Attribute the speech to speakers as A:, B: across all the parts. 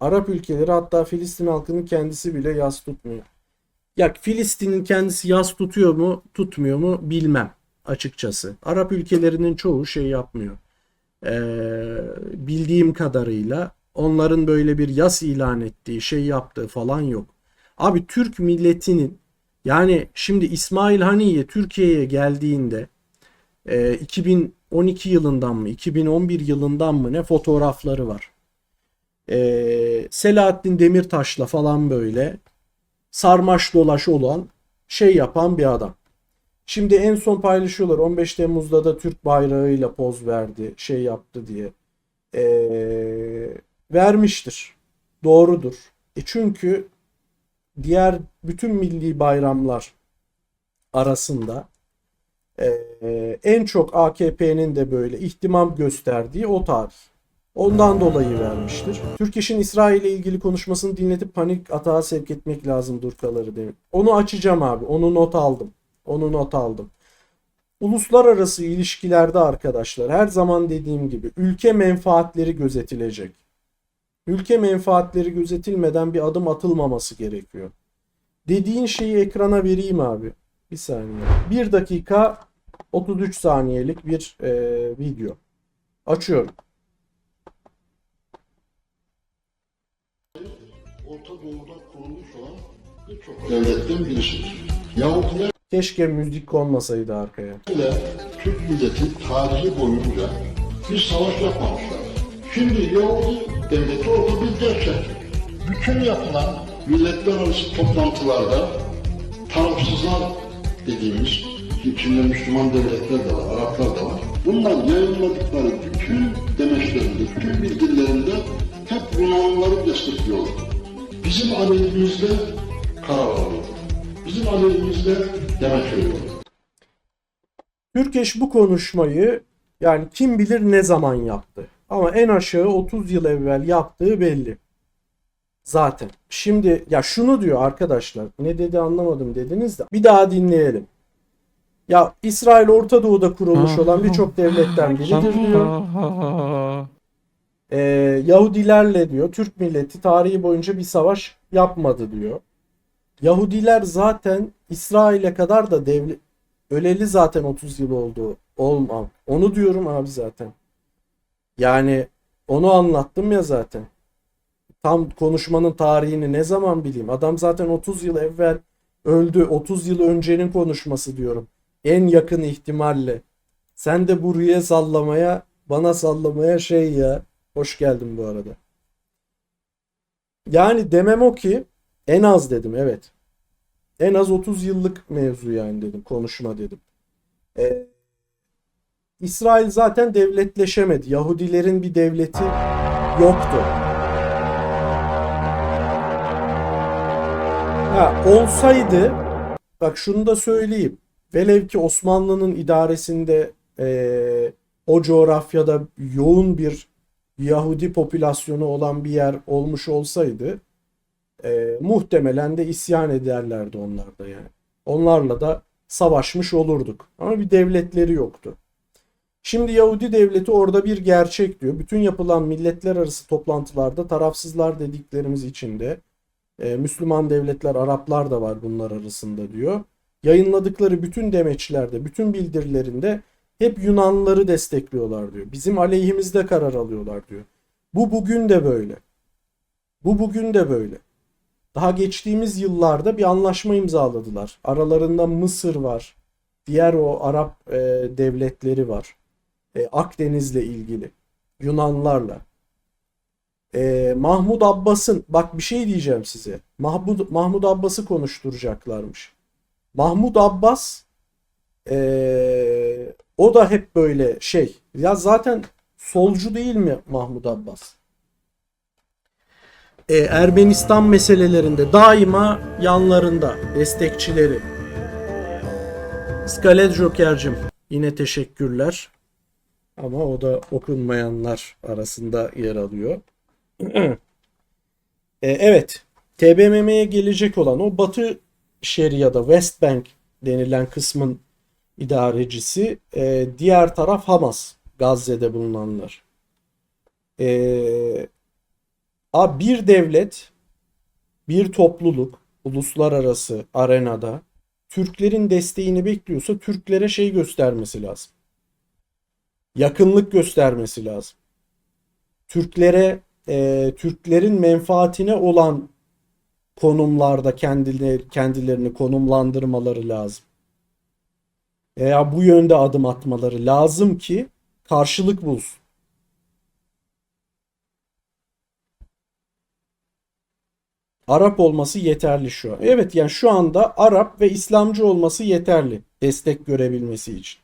A: Arap ülkeleri hatta Filistin halkının kendisi bile yas tutmuyor. Ya Filistin'in kendisi yas tutuyor mu, tutmuyor mu bilmem açıkçası. Arap ülkelerinin çoğu şey yapmıyor. Ee, bildiğim kadarıyla onların böyle bir yas ilan ettiği, şey yaptığı falan yok. Abi Türk milletinin yani şimdi İsmail Haniye Türkiye'ye geldiğinde e, 2012 yılından mı 2011 yılından mı ne fotoğrafları var. E, Selahattin Demirtaş'la falan böyle sarmaş dolaş olan şey yapan bir adam. Şimdi en son paylaşıyorlar 15 Temmuz'da da Türk bayrağıyla poz verdi şey yaptı diye. Ee, vermiştir. Doğrudur. E çünkü diğer bütün milli bayramlar arasında e, en çok AKP'nin de böyle ihtimam gösterdiği o tarih. Ondan dolayı vermiştir. Türkeş'in İsrail ile ilgili konuşmasını dinletip panik atağa sevk etmek lazım Durkaları demek. Onu açacağım abi. Onu not aldım. Onu not aldım. Uluslararası ilişkilerde arkadaşlar her zaman dediğim gibi ülke menfaatleri gözetilecek. Ülke menfaatleri gözetilmeden bir adım atılmaması gerekiyor. Dediğin şeyi ekrana vereyim abi. Bir saniye. 1 dakika 33 saniyelik bir e, video. Açıyorum.
B: Doğu'da kurulmuş olan birçok devletten birisidir. Yahudiler
A: Keşke müzik konmasaydı arkaya.
B: ile Türk milleti tarihi boyunca bir savaş yapmamışlar. Şimdi Yahudi devleti orada bir gerçek. Bütün yapılan milletler arası toplantılarda tarafsızlar dediğimiz içinde Müslüman devletler de var, Araplar da var. Bunlar yayınladıkları bütün demeçlerinde, bütün bilgilerinde hep Yunanlıları destekliyorlar. Bizim aleyhimizde karar alıyor. Bizim aleyhimizde demeç veriyor.
A: Türkeş bu konuşmayı yani kim bilir ne zaman yaptı. Ama en aşağı 30 yıl evvel yaptığı belli. Zaten. Şimdi ya şunu diyor arkadaşlar. Ne dedi anlamadım dediniz de. Bir daha dinleyelim. Ya İsrail Orta Doğu'da kurulmuş olan birçok devletten biridir diyor. Ee, Yahudilerle diyor Türk milleti tarihi boyunca bir savaş yapmadı diyor. Yahudiler zaten İsrail'e kadar da devlet öleli zaten 30 yıl oldu. Olmam. Onu diyorum abi zaten. Yani onu anlattım ya zaten. Tam konuşmanın tarihini ne zaman bileyim. Adam zaten 30 yıl evvel öldü. 30 yıl öncenin konuşması diyorum. En yakın ihtimalle. Sen de buraya sallamaya, bana sallamaya şey ya. Hoş geldin bu arada. Yani demem o ki en az dedim evet. En az 30 yıllık mevzu yani dedim. Konuşma dedim. Ee, İsrail zaten devletleşemedi. Yahudilerin bir devleti yoktu. Ha, olsaydı bak şunu da söyleyeyim. Velev ki Osmanlı'nın idaresinde eee, o coğrafyada yoğun bir Yahudi popülasyonu olan bir yer olmuş olsaydı eee, muhtemelen de isyan ederlerdi onlar da yani. Onlarla da savaşmış olurduk. Ama bir devletleri yoktu. Şimdi Yahudi devleti orada bir gerçek diyor. Bütün yapılan milletler arası toplantılarda tarafsızlar dediklerimiz içinde e, Müslüman devletler, Araplar da var bunlar arasında diyor. Yayınladıkları bütün demeçlerde, bütün bildirilerinde hep Yunanlıları destekliyorlar diyor. Bizim aleyhimizde karar alıyorlar diyor. Bu bugün de böyle. Bu bugün de böyle. Daha geçtiğimiz yıllarda bir anlaşma imzaladılar. Aralarında Mısır var. Diğer o Arap e, devletleri var. E, Akdeniz'le ilgili. Yunanlarla. E, Mahmud Abbas'ın bak bir şey diyeceğim size. Mahmud, Mahmud Abbas'ı konuşturacaklarmış. Mahmud Abbas e, o da hep böyle şey. Ya zaten solcu değil mi Mahmud Abbas? E, Ermenistan meselelerinde daima yanlarında destekçileri. Scarlett Joker'cim yine teşekkürler. Ama o da okunmayanlar arasında yer alıyor. E, evet. TBMM'ye gelecek olan o Batı Şeria'da West Bank denilen kısmın idarecisi. e, diğer taraf Hamas. Gazze'de bulunanlar. E, Abi bir devlet, bir topluluk uluslararası arenada Türklerin desteğini bekliyorsa Türklere şey göstermesi lazım. Yakınlık göstermesi lazım. Türklere e, Türklerin menfaatine olan konumlarda kendileri, kendilerini konumlandırmaları lazım. Veya bu yönde adım atmaları lazım ki karşılık bulsun. Arap olması yeterli şu an. Evet yani şu anda Arap ve İslamcı olması yeterli destek görebilmesi için.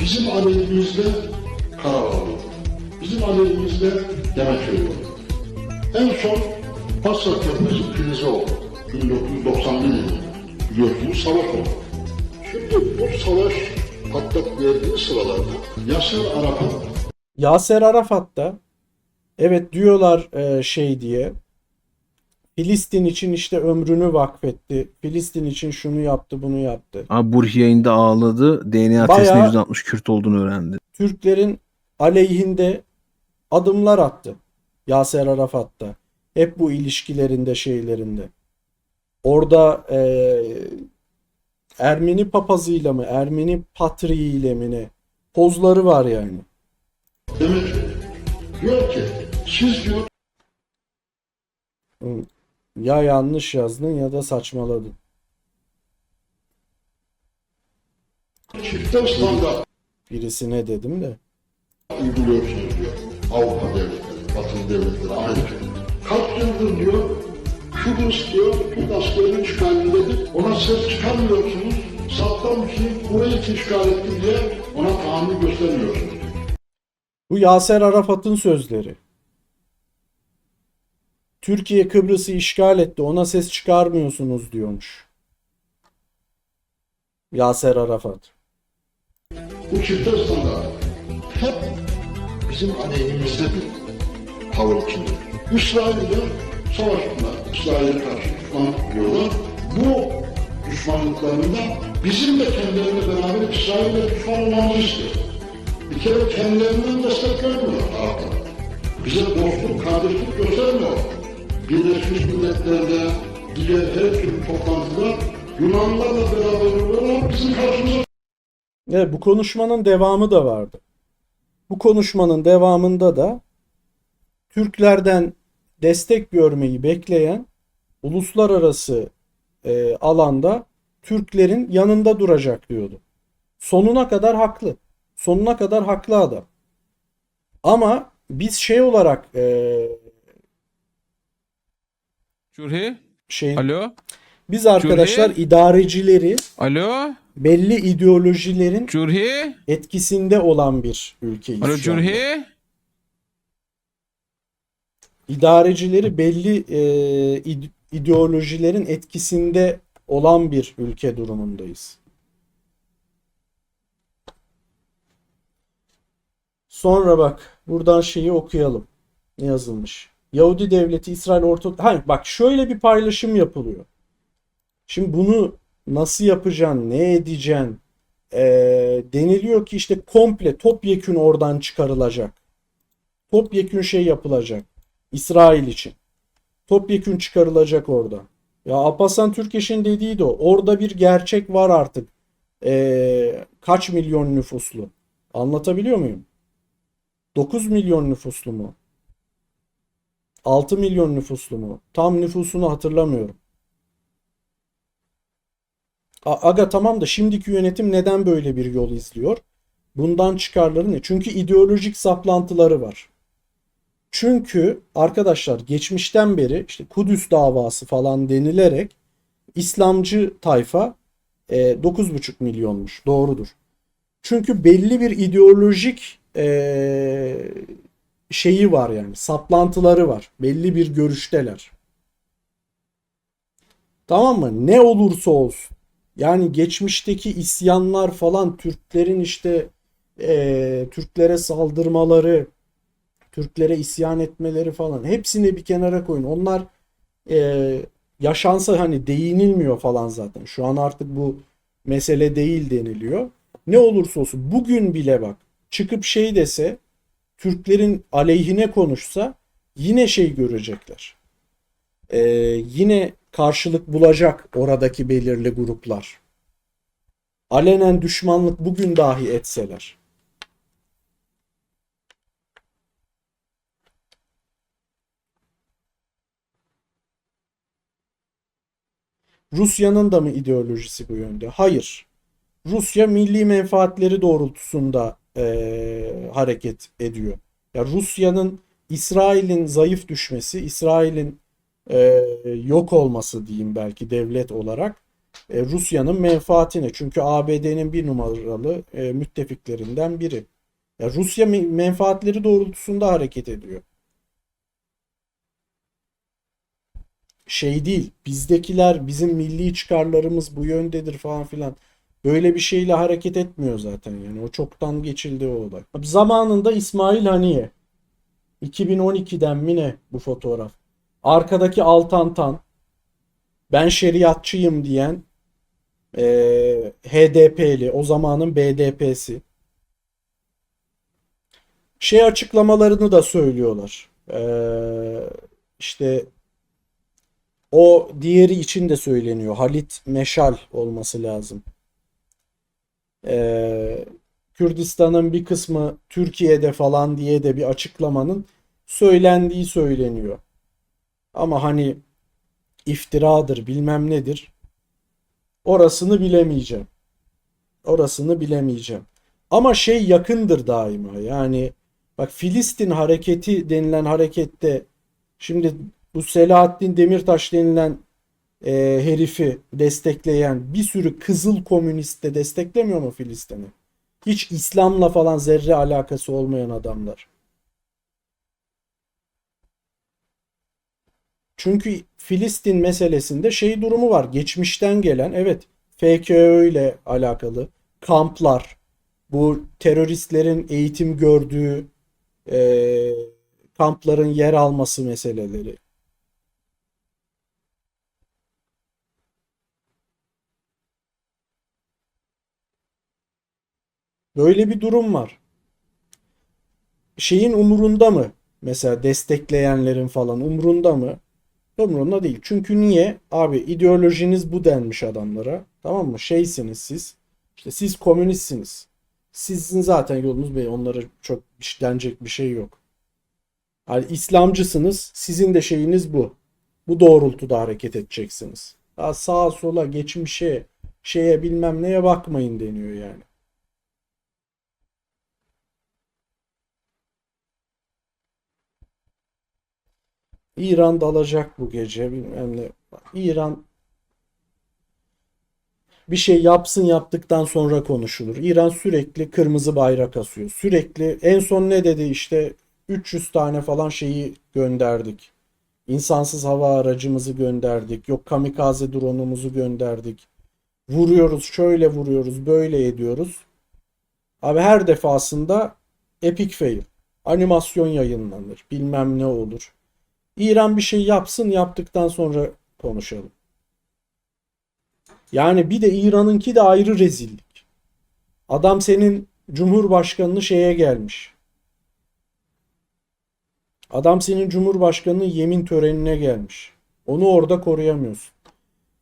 B: Bizim aleyhimizde Karabağ Bizim aleyhimizde Yemeköy yolu. En son Pasra Körfezi krizi oldu. 1991 yılı. Biliyorsunuz savaş oldu. Şimdi bu savaş patlak verdiği sıralarda Yasir Arafat
A: Yaser Arafat da evet diyorlar e, şey diye Filistin için işte ömrünü vakfetti. Filistin için şunu yaptı, bunu yaptı.
C: Abi Burh yayında ağladı. DNA
A: Bayağı-
C: testinde 160 Kürt olduğunu öğrendi.
A: Türklerin aleyhinde adımlar attı. Yaser Arafat da. Hep bu ilişkilerinde şeylerinde. Orada eee, Ermeni papazıyla mı, Ermeni patriğiyle mi ne? Pozları var yani.
B: demek diyor ki siz diyor
A: Ya yanlış yazdın ya da saçmaladın.
B: çifte standart
A: Birisine dedim de.
B: uyguluyorsunuz diyor. Avrupa devletleri, Batılı devletleri, Amerika. Yıldır diyor, Kıbrıs diyor, Türk askerinin işgalindedir. Ona ses çıkarmıyorsunuz. Saddam Hüseyin burayı işgal etti diye ona tahammül göstermiyorsunuz.
A: Bu Yaser Arafat'ın sözleri. Türkiye Kıbrıs'ı işgal etti. Ona ses çıkarmıyorsunuz diyormuş. Yaser Arafat.
B: Bu çifte standart hep bizim aleyhimizde bir tavır içinde. İsrail'de savaştılar. İsrail'e karşı düşmanlık diyorlar. Bu düşmanlıklarında bizim de kendilerine beraber İsrail'le düşman olmamızı istiyor. Bir kere kendilerinden destek vermiyor Araplar. Bize dostluk, kardeşlik göstermiyor. Birleşmiş Milletler'de, diğer her türlü toplantıda Yunanlarla beraber oluyorlar, bizim karşımıza
A: Evet, bu konuşmanın devamı da vardı. Bu konuşmanın devamında da Türklerden destek görmeyi bekleyen uluslararası e, alanda Türklerin yanında duracak diyordu. Sonuna kadar haklı. Sonuna kadar haklı adam. Ama biz şey olarak e,
D: Şurhi?
A: şey
D: Alo?
A: biz arkadaşlar
D: Cumhuriyet?
A: idarecileri
D: Alo?
A: belli ideolojilerin
D: Curhi?
A: etkisinde olan bir ülkeyiz.
D: Alo
A: şu anda.
D: Curhi?
A: İdarecileri belli e, ide- ideolojilerin etkisinde olan bir ülke durumundayız. Sonra bak buradan şeyi okuyalım. Ne yazılmış? Yahudi devleti İsrail Orta... Ha, bak şöyle bir paylaşım yapılıyor. Şimdi bunu nasıl yapacaksın, ne edeceksin? E, deniliyor ki işte komple topyekün oradan çıkarılacak. Topyekün şey yapılacak. İsrail için. Topyekün çıkarılacak orada. Ya Alparslan Türkeş'in dediği de o. Orada bir gerçek var artık. Ee, kaç milyon nüfuslu? Anlatabiliyor muyum? 9 milyon nüfuslu mu? 6 milyon nüfuslu mu? Tam nüfusunu hatırlamıyorum. Aga tamam da şimdiki yönetim neden böyle bir yol izliyor? Bundan çıkarları ne? Çünkü ideolojik saplantıları var. Çünkü arkadaşlar geçmişten beri işte Kudüs davası falan denilerek İslamcı tayfa e, 9,5 milyonmuş. Doğrudur. Çünkü belli bir ideolojik e, şeyi var yani saplantıları var. Belli bir görüşteler. Tamam mı? Ne olursa olsun. Yani geçmişteki isyanlar falan Türklerin işte e, Türklere saldırmaları Türklere isyan etmeleri falan hepsini bir kenara koyun. Onlar e, yaşansa hani değinilmiyor falan zaten. Şu an artık bu mesele değil deniliyor. Ne olursa olsun bugün bile bak çıkıp şey dese Türklerin aleyhine konuşsa yine şey görecekler. Ee, yine karşılık bulacak oradaki belirli gruplar. Alenen düşmanlık bugün dahi etseler. Rusya'nın da mı ideolojisi bu yönde? Hayır. Rusya milli menfaatleri doğrultusunda eee, hareket ediyor. Ya Rusya'nın İsrail'in zayıf düşmesi, İsrail'in eee, yok olması diyeyim belki devlet olarak e, Rusya'nın menfaatine. Çünkü ABD'nin bir numaralı e, müttefiklerinden biri. Ya Rusya me- menfaatleri doğrultusunda hareket ediyor. Şey değil, bizdekiler bizim milli çıkarlarımız bu yöndedir falan filan. Böyle bir şeyle hareket etmiyor zaten yani. O çoktan geçildi o olay. Zamanında İsmail Haniye 2012'den mi ne bu fotoğraf? Arkadaki Altantan ben şeriatçıyım diyen eee, HDP'li o zamanın BDP'si şey açıklamalarını da söylüyorlar. Eee işte o diğeri için de söyleniyor. Halit Meşal olması lazım. Eee, Kürdistan'ın bir kısmı Türkiye'de falan diye de bir açıklamanın söylendiği söyleniyor. Ama hani iftiradır bilmem nedir. Orasını bilemeyeceğim. Orasını bilemeyeceğim. Ama şey yakındır daima. Yani bak Filistin hareketi denilen harekette şimdi bu Selahattin Demirtaş denilen e, herifi destekleyen bir sürü kızıl komünist de desteklemiyor mu Filistin'i? Hiç İslam'la falan zerre alakası olmayan adamlar. Çünkü Filistin meselesinde şey durumu var. Geçmişten gelen evet FKÖ ile alakalı kamplar, bu teröristlerin eğitim gördüğü e, kampların yer alması meseleleri. Böyle bir durum var. Şeyin umurunda mı? Mesela destekleyenlerin falan umurunda mı? Umurunda değil. Çünkü niye? Abi ideolojiniz bu denmiş adamlara. Tamam mı? Şeysiniz siz. İşte siz komünistsiniz. Sizin zaten yolunuz belli. Onlara çok denecek bir şey yok. Yani İslamcısınız. Sizin de şeyiniz bu. Bu doğrultuda hareket edeceksiniz. Daha sağa sola geçmişe şeye bilmem neye bakmayın deniyor yani. İran dalacak bu gece bilmem ne. İran bir şey yapsın yaptıktan sonra konuşulur. İran sürekli kırmızı bayrak asıyor. Sürekli en son ne dedi işte 300 tane falan şeyi gönderdik. İnsansız hava aracımızı gönderdik. Yok kamikaze drone'umuzu gönderdik. Vuruyoruz, şöyle vuruyoruz, böyle ediyoruz. Abi her defasında epic fail. Animasyon yayınlanır. Bilmem ne olur. İran bir şey yapsın yaptıktan sonra konuşalım. Yani bir de İran'ınki de ayrı rezillik. Adam senin Cumhurbaşkanını şeye gelmiş. Adam senin Cumhurbaşkanının yemin törenine gelmiş. Onu orada koruyamıyorsun.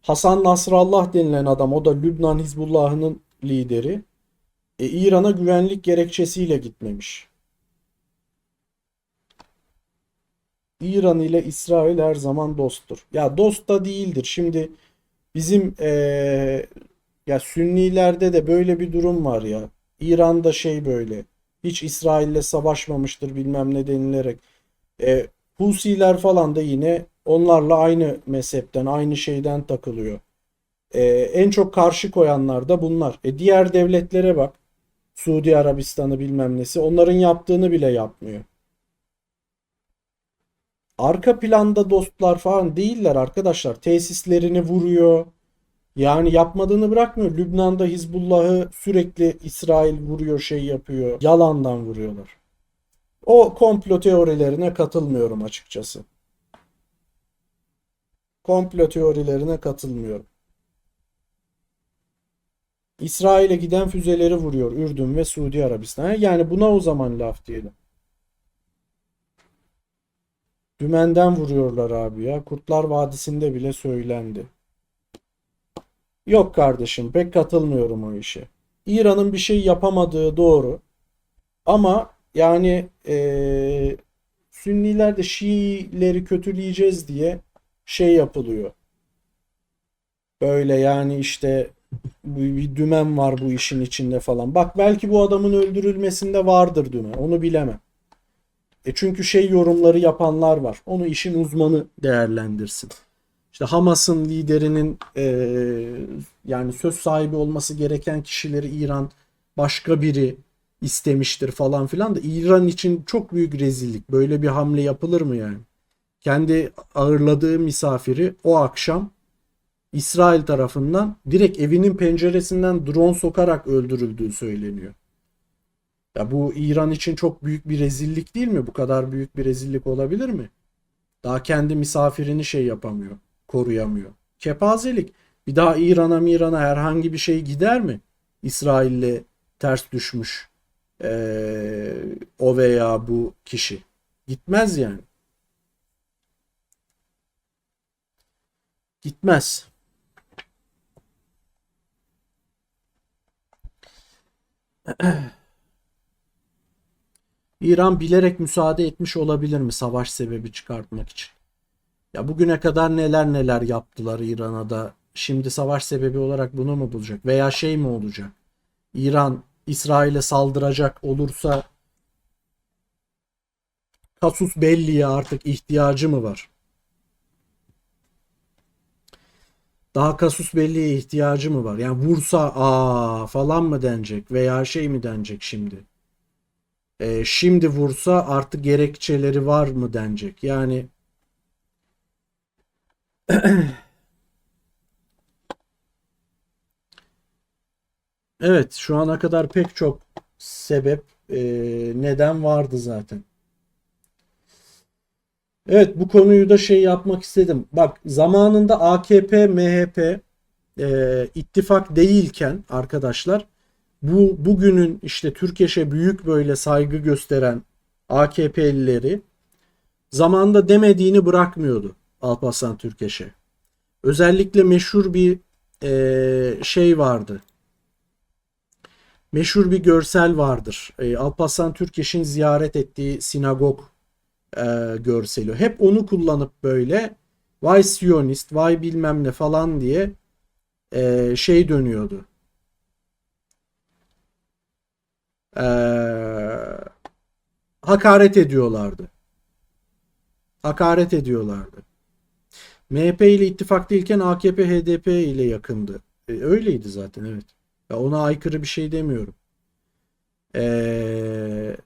A: Hasan Nasrallah denilen adam o da Lübnan Hizbullah'ının lideri. E, İran'a güvenlik gerekçesiyle gitmemiş. İran ile İsrail her zaman dosttur. Ya dost da değildir. Şimdi bizim eee, ya Sünnilerde de böyle bir durum var ya. İran'da şey böyle. Hiç İsrail'le savaşmamıştır bilmem ne denilerek. E, Husiler falan da yine onlarla aynı mezhepten, aynı şeyden takılıyor. E, en çok karşı koyanlar da bunlar. E, diğer devletlere bak. Suudi Arabistan'ı bilmem nesi. Onların yaptığını bile yapmıyor. Arka planda dostlar falan değiller arkadaşlar. Tesislerini vuruyor. Yani yapmadığını bırakmıyor. Lübnan'da Hizbullah'ı sürekli İsrail vuruyor, şey yapıyor. Yalandan vuruyorlar. O komplo teorilerine katılmıyorum açıkçası. Komplo teorilerine katılmıyorum. İsrail'e giden füzeleri vuruyor Ürdün ve Suudi Arabistan'a. Yani buna o zaman laf diyelim. Dümenden vuruyorlar abi ya. Kurtlar Vadisi'nde bile söylendi. Yok kardeşim pek katılmıyorum o işe. İran'ın bir şey yapamadığı doğru. Ama yani eee Sünniler de Şiileri kötüleyeceğiz diye şey yapılıyor. Böyle yani işte bir dümen var bu işin içinde falan. Bak belki bu adamın öldürülmesinde vardır dümen. Onu bilemem. E çünkü şey yorumları yapanlar var. Onu işin uzmanı değerlendirsin. İşte Hamas'ın liderinin e, yani söz sahibi olması gereken kişileri İran başka biri istemiştir falan filan da İran için çok büyük rezillik. Böyle bir hamle yapılır mı yani? Kendi ağırladığı misafiri o akşam İsrail tarafından direkt evinin penceresinden drone sokarak öldürüldüğü söyleniyor. Ya bu İran için çok büyük bir rezillik değil mi? Bu kadar büyük bir rezillik olabilir mi? Daha kendi misafirini şey yapamıyor, koruyamıyor. Kepazelik. Bir daha İran'a İran'a herhangi bir şey gider mi? İsrail'le ters düşmüş ee, o veya bu kişi. Gitmez yani. Gitmez. İran bilerek müsaade etmiş olabilir mi savaş sebebi çıkartmak için? Ya bugüne kadar neler neler yaptılar İran'a da şimdi savaş sebebi olarak bunu mu bulacak? Veya şey mi olacak? İran İsrail'e saldıracak olursa Kasus Belli'ye artık ihtiyacı mı var? Daha Kasus Belli'ye ihtiyacı mı var? Yani vursa aa falan mı denecek veya şey mi denecek şimdi? Ee, şimdi vursa artık gerekçeleri var mı denecek? Yani Evet, şu ana kadar pek çok sebep, e, neden vardı zaten. Evet, bu konuyu da şey yapmak istedim. Bak, zamanında AKP, MHP e, ittifak değilken arkadaşlar, bu bugünün işte Türkeş'e büyük böyle saygı gösteren AKP'lileri zamanda demediğini bırakmıyordu Alparslan Türkeş'e. Özellikle meşhur bir e, şey vardı meşhur bir görsel vardır. E, Alparslan Türkeş'in ziyaret ettiği sinagog e, görseli. Hep onu kullanıp böyle vay Siyonist, vay bilmem ne falan diye e, şey dönüyordu. E, hakaret ediyorlardı. Hakaret ediyorlardı. MHP ile ittifak değilken AKP HDP ile yakındı. E, öyleydi zaten evet. Ya ona aykırı bir şey demiyorum. Ee,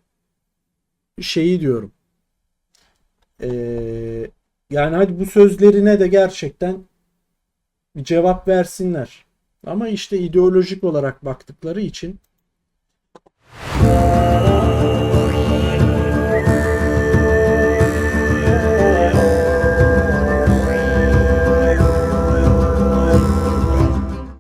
A: şeyi diyorum. Ee, yani hadi bu sözlerine de gerçekten bir cevap versinler. Ama işte ideolojik olarak baktıkları için Oh.